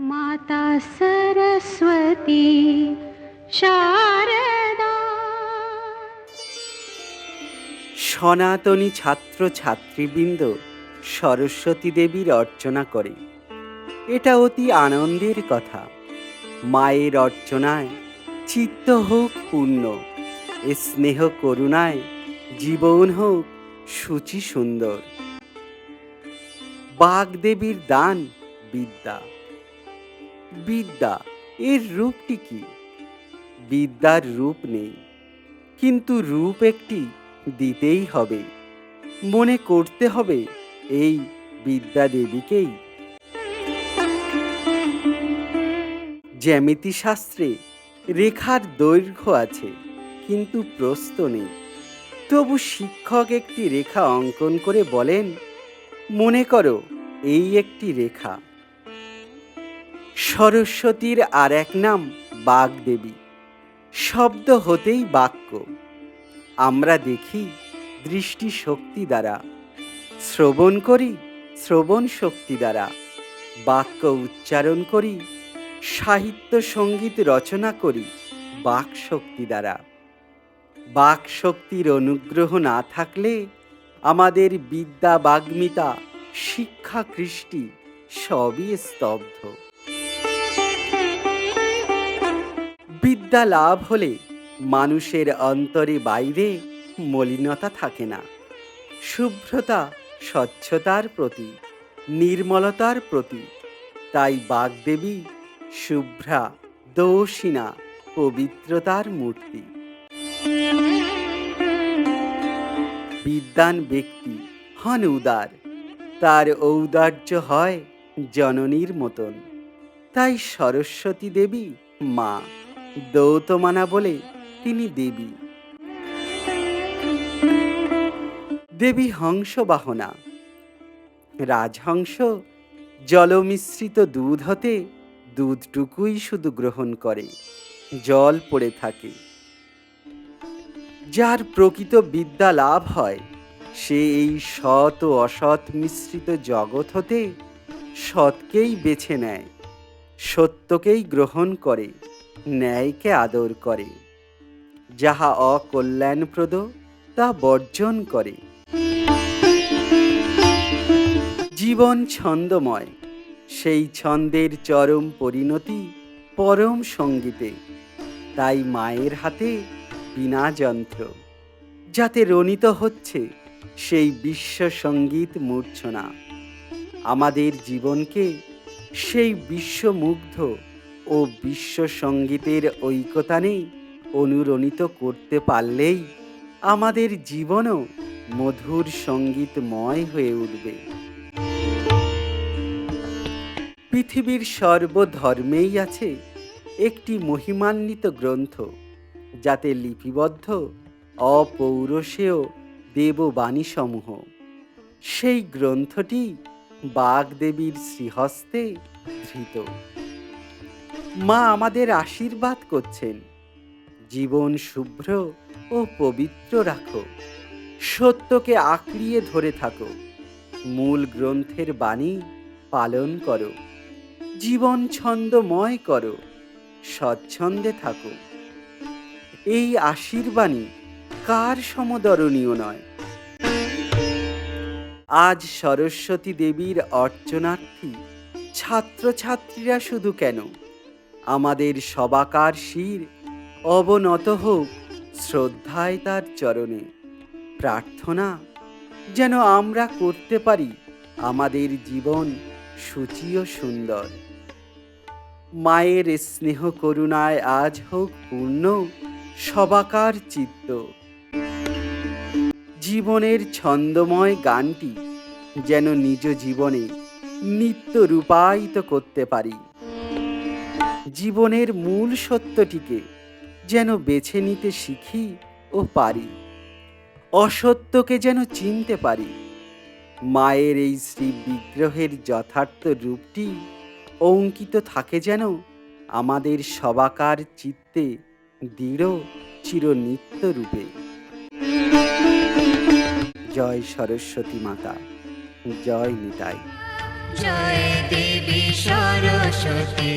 माता सरस्वती शारदा সনাতনী ছাত্র ছাত্রীবৃন্দ সরস্বতী দেবীর অর্চনা করে এটা অতি আনন্দের কথা মায়ের অর্চনায় চিত্ত হোক পূর্ণ এ স্নেহ করুণায় জীবন হোক সূচি সুন্দর বাগদেবীর দান বিদ্যা বিদ্যা, এর রূপটি কি? বিদ্যার রূপ নেই, কিন্তু রূপ একটি দিতেই হবে। মনে করতে হবে এই বিদ্যা দেবীকেই। জ্যামিতি শাস্ত্রে রেখার দৈর্ঘ্য আছে, কিন্তু প্রস্ত নেই। তবু শিক্ষক একটি রেখা অঙ্কন করে বলেন, মনে করো, এই একটি রেখা। সরস্বতীর আর এক নাম বাগদেবী। শব্দ হতেই বাক্য। আমরা দেখি দৃষ্টি শক্তি দ্বারা। শ্রবণ করি, শ্রবণ শক্তি দ্বারা। বাক্য উচ্চারণ করি, সাহিত্য সংগীত রচনা করি, বাক শক্তি দ্বারা। বাক শক্তির অনুগ্রহ না থাকলে আমাদের বিদ্যা বাগ্মিতা, শিক্ষা কৃষ্টি সবই স্তব্ধ। বিদ্যা লাভ হলে মানুষের অন্তরে বাইরে মলিনতা থাকে না। শুভ্রতা স্বচ্ছতার প্রতি নির্মলতার প্রতি তাই বাগদেবী শুভ্রা দোষিনা পবিত্রতার মূর্তি। বিদ্যান ব্যক্তি হন উদার, তার ঔদার্য হয় জননীর মতন। তাই সরস্বতী দেবী মা। দৌতমানা বলে তিনি দেবী। দেবী হংস বাহনা। রাজহংস জলমিশ্রিত দুধ হতে দুধটুকুই শুধু গ্রহণ করে, জল পড়ে থাকে। যার প্রকৃত বিদ্যা লাভ হয়, সে এই সৎ ও অসৎ মিশ্রিত জগৎ হতে সৎকেই বেছে নেয়, সত্যকেই গ্রহণ করে। ন্যায়কে আদর করে। যাহা অকল্যাণপ্রদ, তা বর্জন করে। জীবন ছন্দময়, সেই ছন্দের চরম পরিণতি পরম সঙ্গীতে। তাই মায়ের হাতে বিনা যন্ত্র। যাতে রণিত হচ্ছে সেই বিশ্ব সংগীত মূর্ছনা। আমাদের জীবনকে সেই বিশ্বমুগ্ধ ও বিশ্ব সঙ্গীতের ঐকতানে অনুরণিত করতে পারলেই আমাদের জীবনও মধুর সঙ্গীতময় হয়ে উঠবে। পৃথিবীর সর্বধর্মেই আছে একটি মহিমান্বিত গ্রন্থ, যাতে লিপিবদ্ধ অপৌরসেয় দেববাণীসমূহ। সেই গ্রন্থটি বাগদেবীর শ্রীহস্তে ধৃত। মা আমাদের আশীর্বাদ করছেন। জীবন শুভ্র ও পবিত্র রাখো। সত্যকে আঁকড়িয়ে ধরে থাকো। মূল গ্রন্থের বাণী পালন করো। জীবন ছন্দময় করো। স্বচ্ছন্দে থাকো। এই আশীর্বাণী কার সমদরণীয় নয়? আজ সরস্বতী দেবীর অর্চনার্থী ছাত্রছাত্রীরা শুধু কেন আমাদের সবাকার শির অবনত হোক শ্রদ্ধায় তার চরণে। প্রার্থনা, যেন আমরা করতে পারি আমাদের জীবন সূচি ও সুন্দর। মায়ের স্নেহ করুণায় আজ হোক পূর্ণ সবাকার চিত্ত। জীবনের ছন্দময় গানটি যেন নিজ জীবনে নিত্য রূপায়িত করতে পারি। জীবনের মূল সত্যটিকে যেন বেছে নিতে শিখি ও পারি। অসত্যকে যেন চিনতে পারি। মায়ের এই শ্রী বিগ্রহের যথার্থ রূপটি অঙ্কিত থাকে যেন আমাদের সবাকার চিত্তে দৃঢ় চিরনিত্য রূপে। জয় সরস্বতী মাতা, জয় নিতাই। जय देवी सार शखी